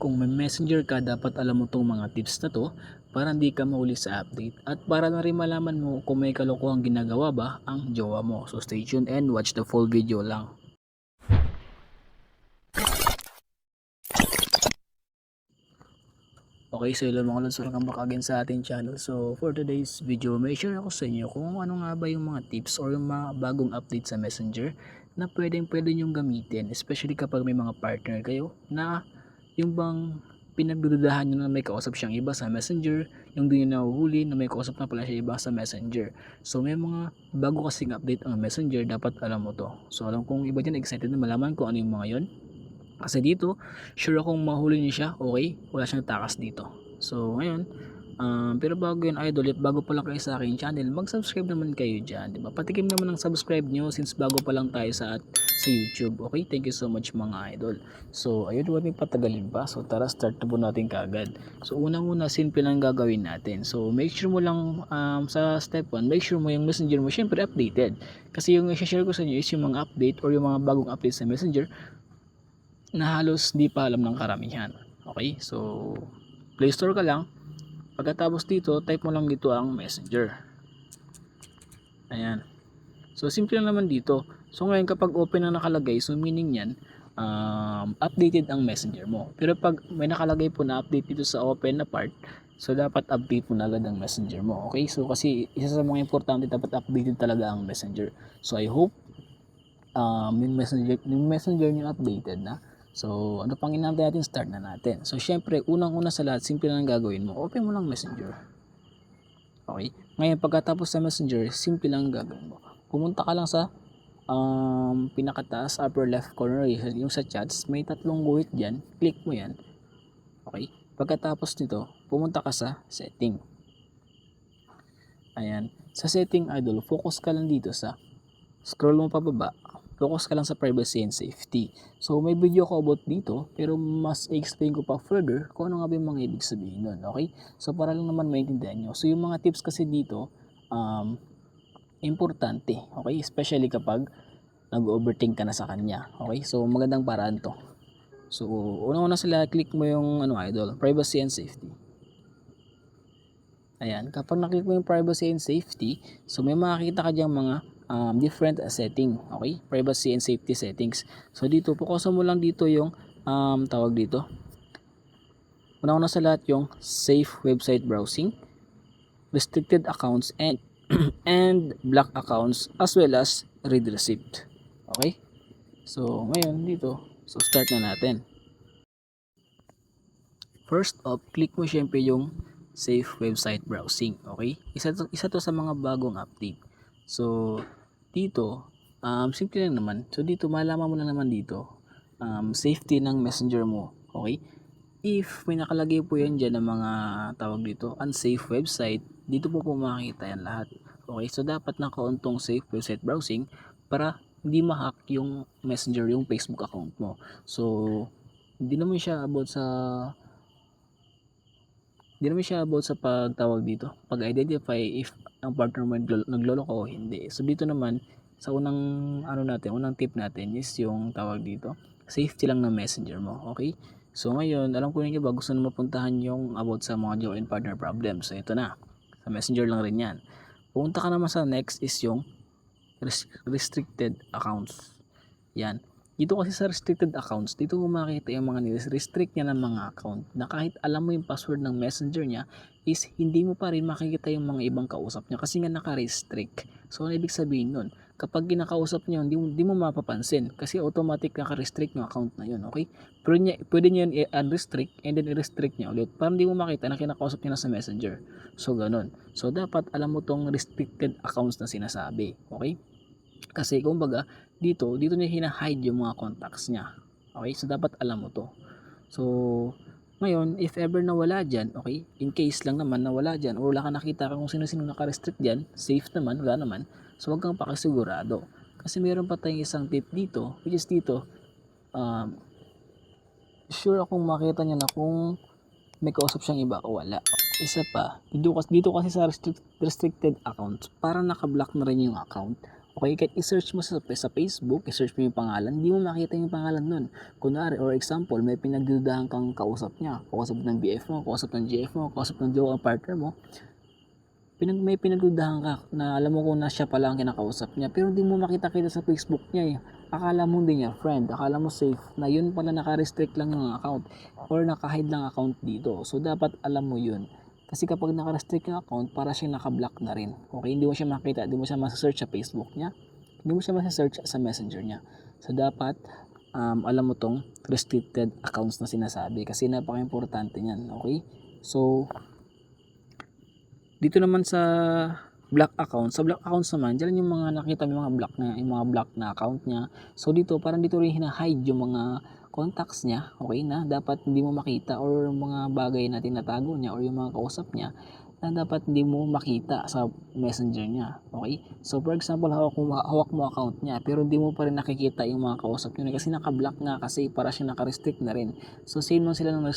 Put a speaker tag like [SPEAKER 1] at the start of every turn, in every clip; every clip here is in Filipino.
[SPEAKER 1] Kung may messenger ka, dapat alam mo tong mga tips na to para hindi ka mahuli sa update at para na rin malaman mo kung may kalokohang ginagawa ba ang jowa mo. So stay tuned and watch the full video lang. Okay, so hello mga lods, welcome back again sa ating channel. So for today's video, may share ako sa inyo kung ano nga ba yung mga tips or yung mga bagong update sa Messenger na pwedeng pwede nyong gamitin. Especially kapag may mga partner kayo na yung bang pinagdududahan nyo na may kausap siyang iba sa Messenger, yung di nyo nahuhuli na may kausap na pala siya iba sa Messenger. So may mga bago kasing update ang Messenger, dapat alam mo to. So alam kong iba dyan excited na malaman kung ano yung mga yon kasi dito, sure akong mahuli niyo siya, okay? Wala siyang takas dito. So, ngayon, um, pero bago yun, idol, if bago pa lang kayo sa aking channel, mag-subscribe naman kayo dyan, di ba? Patikim naman ng subscribe nyo since bago pa lang tayo sa sa YouTube, okay? Thank you so much mga idol. So, ayun, huwag natin patagalin pa. So, tara, start na po natin kagad. So, unang-una, simple lang gagawin natin. So, make sure mo lang um, sa step 1, make sure mo yung messenger mo, syempre updated. Kasi yung i-share ko sa inyo is yung mga update or yung mga bagong update sa messenger na halos di pa alam ng karamihan. Okay? So, Play Store ka lang. Pagkatapos dito, type mo lang dito ang Messenger. Ayan. So, simple lang naman dito. So, ngayon kapag open ang nakalagay, so meaning yan, um, updated ang Messenger mo. Pero pag may nakalagay po na update dito sa open na part, so dapat update mo na agad ang Messenger mo. Okay? So, kasi isa sa mga importante, dapat updated talaga ang Messenger. So, I hope um, yung Messenger, yung Messenger nyo updated na. So, ano pang inaantay natin? Start na natin. So, syempre, unang-una sa lahat, simple lang gagawin mo. Open mo lang Messenger. Okay? Ngayon, pagkatapos sa Messenger, simple lang gagawin mo. Pumunta ka lang sa um, pinakataas, upper left corner, yung sa chats, may tatlong guhit dyan. Click mo yan. Okay? Pagkatapos nito, pumunta ka sa setting. Ayan. Sa setting, idol, focus ka lang dito sa scroll mo pababa focus ka lang sa privacy and safety. So, may video ko about dito, pero mas explain ko pa further kung ano nga ba yung mga ibig sabihin nun, okay? So, para lang naman maintindihan nyo. So, yung mga tips kasi dito, um, importante, okay? Especially kapag nag-overthink ka na sa kanya, okay? So, magandang paraan to. So, unang-una sila, click mo yung, ano, idol, privacy and safety. Ayan, kapag naklik mo yung privacy and safety, so may makikita ka diyang mga um, different setting, okay? Privacy and safety settings. So dito, pukusan mo lang dito yung um, tawag dito. Una-una sa lahat yung safe website browsing, restricted accounts and and block accounts as well as read receipt. Okay? So ngayon dito, so start na natin. First off, click mo syempre yung safe website browsing, okay? Isa to, isa to sa mga bagong update. So, dito, um, simple lang naman. So, dito, malaman mo lang naman dito, um, safety ng messenger mo. Okay? If may nakalagay po yan dyan ng mga tawag dito, unsafe website, dito po po makikita yan lahat. Okay? So, dapat nakauntong safe website browsing para hindi ma-hack yung messenger, yung Facebook account mo. So, hindi naman siya about sa hindi naman siya about sa pagtawag dito, pag-identify if ang partner mo naglo- nagloloko o hindi. So dito naman, sa unang ano natin, unang tip natin is yung tawag dito, safety lang ng messenger mo, okay? So ngayon, alam ko rin ba gusto na mapuntahan yung about sa mga joint partner problems. So ito na, sa messenger lang rin yan. Pumunta ka naman sa next is yung res- restricted accounts. Yan. Dito kasi sa restricted accounts, dito mo makikita yung mga nire-restrict niya ng mga account na kahit alam mo yung password ng messenger niya is hindi mo pa rin makikita yung mga ibang kausap niya kasi nga naka-restrict. So, ano ibig sabihin nun? Kapag kinakausap niya, hindi, mo- hindi mo mapapansin kasi automatic naka-restrict yung account na yun, okay? Pero niya, pwede niya yun i-unrestrict and then i-restrict niya ulit para hindi mo makita na kinakausap niya na sa messenger. So, ganun. So, dapat alam mo tong restricted accounts na sinasabi, okay? Kasi kumbaga, dito, dito niya hina-hide yung mga contacts niya. Okay? So, dapat alam mo to. So, ngayon, if ever nawala dyan, okay, in case lang naman nawala dyan, or wala ka nakita kung sino-sino naka-restrict dyan, safe naman, wala naman, so huwag kang pakisigurado. Kasi meron pa tayong isang tip dito, which is dito, um, sure akong makita niya na kung may kausap siyang iba o wala. Isa pa, dito, kas- dito kasi sa restrict, restricted accounts, parang nakablock na rin yung account. Okay, kahit i-search mo sa, sa Facebook, i-search mo yung pangalan, hindi mo makita yung pangalan nun. Kunwari, or example, may pinagdudahan kang kausap niya, kausap ng BF mo, kausap ng GF mo, kausap ng jowa partner mo, pinag may pinagdudahan ka na alam mo kung na siya pala ang kinakausap niya pero hindi mo makita-kita sa Facebook niya eh. Akala mo hindi niya friend, akala mo safe na yun pala naka-restrict lang yung account or naka-hide lang account dito. So dapat alam mo yun. Kasi kapag naka-restrict yung account, para siyang naka-block na rin. Okay, hindi mo siya makita, hindi mo siya masa-search sa Facebook niya, hindi mo siya masa-search sa Messenger niya. So dapat um, alam mo tong restricted accounts na sinasabi kasi napaka-importante niyan, okay? So dito naman sa black account, sa black accounts naman, dyan yung mga nakita mo yung mga black na, yung mga black na account niya. So dito, parang dito rin hina-hide yung mga contacts niya, okay na, dapat hindi mo makita or mga bagay na tinatago niya or yung mga kausap niya na dapat hindi mo makita sa messenger niya, okay? So for example, hawak mo, hawak mo account niya pero hindi mo pa rin nakikita yung mga kausap niya kasi naka-block nga kasi para siya naka-restrict na rin. So same lang sila ng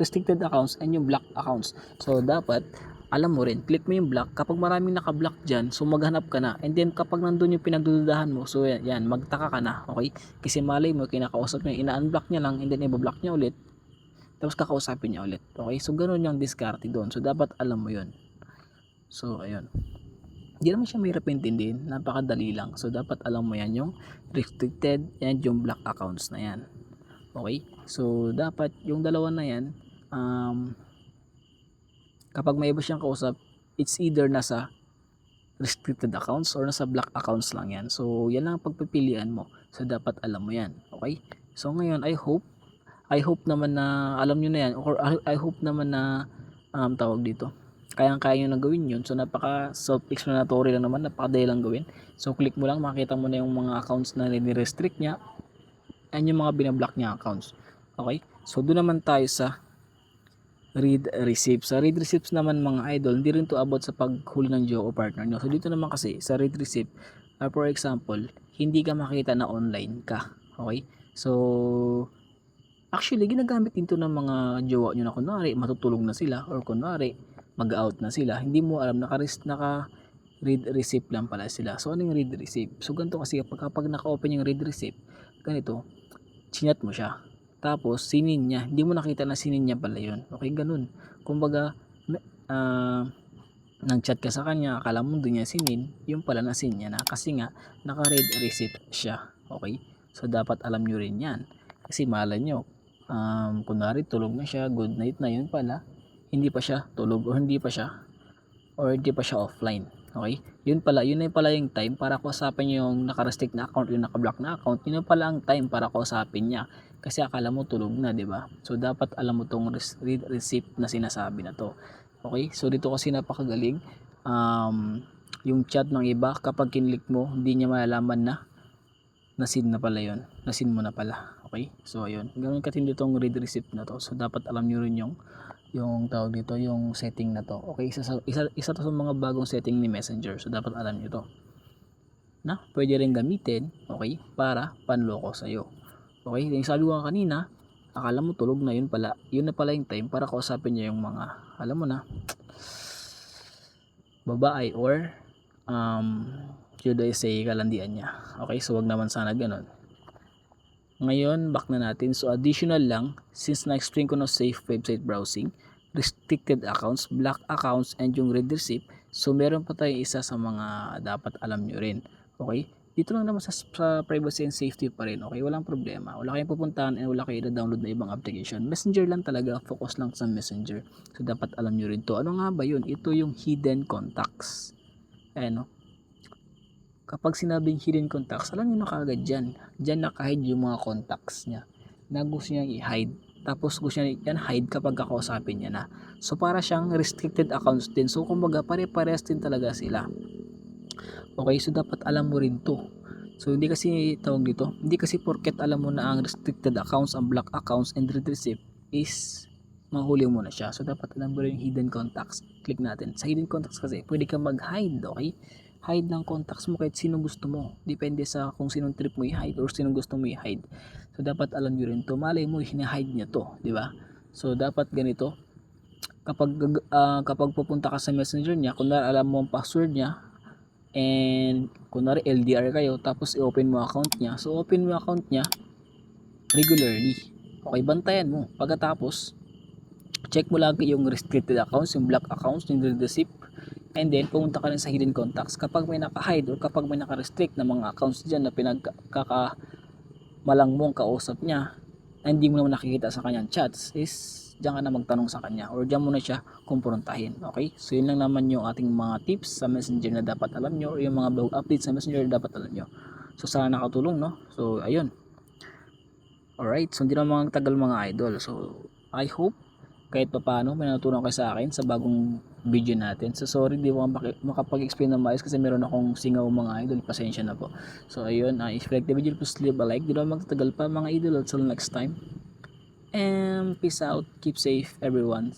[SPEAKER 1] restricted, accounts and yung block accounts. So dapat alam mo rin, click mo yung block. Kapag maraming naka-block dyan, so maghanap ka na. And then kapag nandun yung pinagdududahan mo, so yan, yan magtaka ka na, okay? Kasi malay mo, kinakausap niya, ina-unblock niya lang, and then i-block niya ulit. Tapos kakausapin niya ulit, okay? So ganun yung discarte doon. So dapat alam mo yun. So ayun. Hindi naman siya mahirap intindihin, napakadali lang. So dapat alam mo yan yung restricted and yung block accounts na yan. Okay? So dapat yung dalawa na yan, um, kapag may iba siyang kausap, it's either nasa restricted accounts or nasa black accounts lang yan. So, yan lang ang pagpipilian mo. So, dapat alam mo yan. Okay? So, ngayon, I hope, I hope naman na alam nyo na yan or I, hope naman na um, tawag dito. Kayang-kaya nyo na gawin yun. So, napaka self-explanatory lang naman. Napakadali lang gawin. So, click mo lang, makita mo na yung mga accounts na ni-restrict niya and yung mga binablock niya accounts. Okay? So, doon naman tayo sa read receipts. Sa read receipts naman mga idol, hindi rin to about sa paghuli ng jowa o partner nyo. So dito naman kasi sa read receipt, uh, for example, hindi ka makita na online ka. Okay? So, actually, ginagamit din to ng mga jowa nyo na kunwari, matutulog na sila or kunwari, mag-out na sila. Hindi mo alam, naka, naka read receipt lang pala sila. So, ano yung read receipt? So, ganito kasi kapag, kapag naka-open yung read receipt, ganito, chinat mo siya. Tapos, sinin niya. Hindi mo nakita na sinin niya pala yun. Okay, ganun. Kumbaga, uh, nag-chat ka sa kanya, akala mo doon niya sinin, yung pala na sin niya na. Kasi nga, naka-read receipt siya. Okay? So, dapat alam nyo rin yan. Kasi malay nyo, um, kunwari tulog na siya, good night na yun pala, hindi pa siya tulog or hindi pa siya or hindi pa siya offline. Okay? Yun pala, yun na pala yung time para kausapin yung naka-restrict na account, yung naka-block na account, yun na pala ang time para kausapin niya. Kasi akala mo tulog na, di ba? So, dapat alam mo tong read receipt na sinasabi na to. Okay? So, dito kasi napakagaling. Um, yung chat ng iba, kapag kinlik mo, hindi niya malalaman na nasin na pala yon nasin mo na pala. Okay? So ayun. Ganun katindi tong read receipt na to. So dapat alam nyo rin yung yung tawag dito yung setting na to. Okay? Isa, sa, isa, isa to sa mga bagong setting ni messenger. So dapat alam nyo to. Na pwede rin gamitin okay para panloko sa'yo okay yung ko kanina akala mo tulog na yun pala. Yun na pala yung time para kausapin niya yung mga alam mo na babae or um should I say kalandian niya. Okay so wag naman sana ganun. Ngayon back na natin. So additional lang since na-explain ko na safe website browsing restricted accounts black accounts and yung receipt so meron pa tayong isa sa mga dapat alam nyo rin. Okay dito lang naman sa, sa privacy and safety pa rin okay? Walang problema. Wala kayong pupuntahan and wala kayong download na ibang application. Messenger lang talaga. Focus lang sa messenger. So dapat alam nyo rin to. Ano nga ba yun? Ito yung hidden contacts. Ayan no? Kapag sinabing hidden contacts alam nyo na kagad dyan. Dyan nakahide yung mga contacts niya na gusto niya i-hide. Tapos gusto niya yan hide kapag kakausapin niya na. So para siyang restricted accounts din. So kumbaga pare-parehas din talaga sila Okay, so dapat alam mo rin to. So hindi kasi tawag dito, hindi kasi porket alam mo na ang restricted accounts, ang block accounts and read receipt is mahuli mo na siya. So dapat alam mo rin yung hidden contacts. Click natin. Sa hidden contacts kasi pwede ka mag-hide, okay? Hide ng contacts mo kahit sino gusto mo. Depende sa kung sinong trip mo i-hide or sinong gusto mo i-hide. So dapat alam nyo rin to. Malay mo, hina-hide niya to, di ba? So dapat ganito. Kapag uh, kapag pupunta ka sa messenger niya, kung alam mo ang password niya, and kunwari LDR kayo tapos i-open mo account niya. So open mo account niya regularly. Okay bantayan mo. Pagkatapos check mo lagi yung restricted accounts yung black accounts yung receipt and then pumunta ka rin sa hidden contacts. Kapag may naka-hide or kapag may naka-restrict na mga accounts dyan na pinagkaka malang mong kausap niya na hindi mo naman nakikita sa kanyang chats is diyan ka na magtanong sa kanya or diyan mo na siya kumprontahin. Okay? So yun lang naman yung ating mga tips sa messenger na dapat alam nyo or yung mga bago updates sa messenger na dapat alam nyo. So sana nakatulong no? So ayun. Alright, so hindi na mga tagal mga idol. So I hope kahit pa paano may natutunan kayo sa akin sa bagong video natin. So sorry di ko makapag-explain na maayos kasi meron akong singaw mga idol. Pasensya na po. So ayun, uh, if you like the video, please leave a like. Di naman magtatagal pa mga idol. Until next time. And peace out. Keep safe everyone.